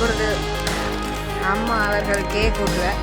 இப்பொழுது அம்மா அவர்கள் கொடுக்குறேன்